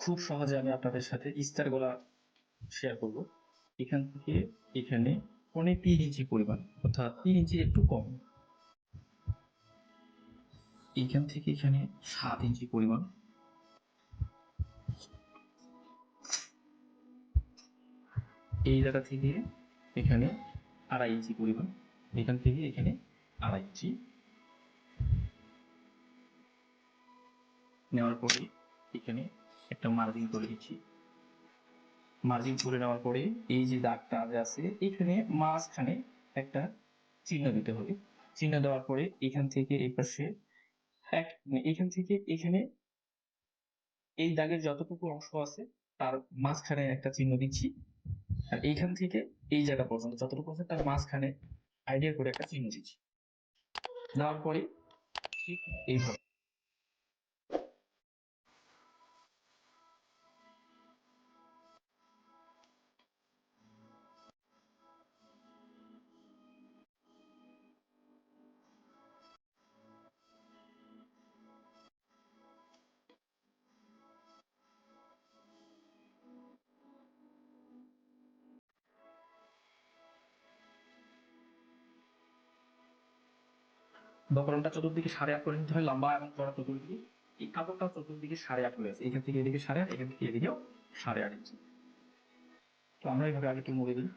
খুব সহজে আমি আপনাদের সাথে ইস্তার গলা শেয়ার করব। এখান থেকে এখানে পনেরো তিন ইঞ্চি পরিমাণ, অর্থাৎ তিন ইঞ্চি একটু কম। এখান থেকে এখানে সাত ইঞ্চি পরিমাণ। এই জায়গা থেকে এখানে আড়াই ইঞ্চি পরিমাণ, এখান থেকে এখানে আড়াই ইঞ্চি। নেওয়ার পরে এখানে একটা মার্জিন করে দিচ্ছি। মার্জিন করে নেওয়ার পরে এই যে দাগটা আছে, এখানে মাঝখানে একটা চিহ্ন দিতে হবে। চিহ্ন দেওয়ার পরে এখান থেকে এই পাশে মানে এখান থেকে এখানে এই দাগের যতটুকু অংশ আছে, তার মাঝখানে একটা চিহ্ন দিচ্ছি। আর এইখান থেকে এই জায়গা পর্যন্ত যতটুকু আছে, তার মাঝখানে আইডিয়া করে একটা চিহ্ন দিচ্ছি। দেওয়ার পরে ঠিক এইভাবে। বকরমটা চতুর্দিকে সাড়ে আট করে নিতে হয়, লম্বা এবং চড়া চতুর্দিকে। এই কাপড়টা চতুর্দিকে সাড়ে আট হয়ে আছে। এখান থেকে এদিকে সাড়ে আট, এখান থেকে এদিকেও সাড়ে আট ইঞ্চি। তো আমরা এইভাবে আগে একটু মুড়ে দিই।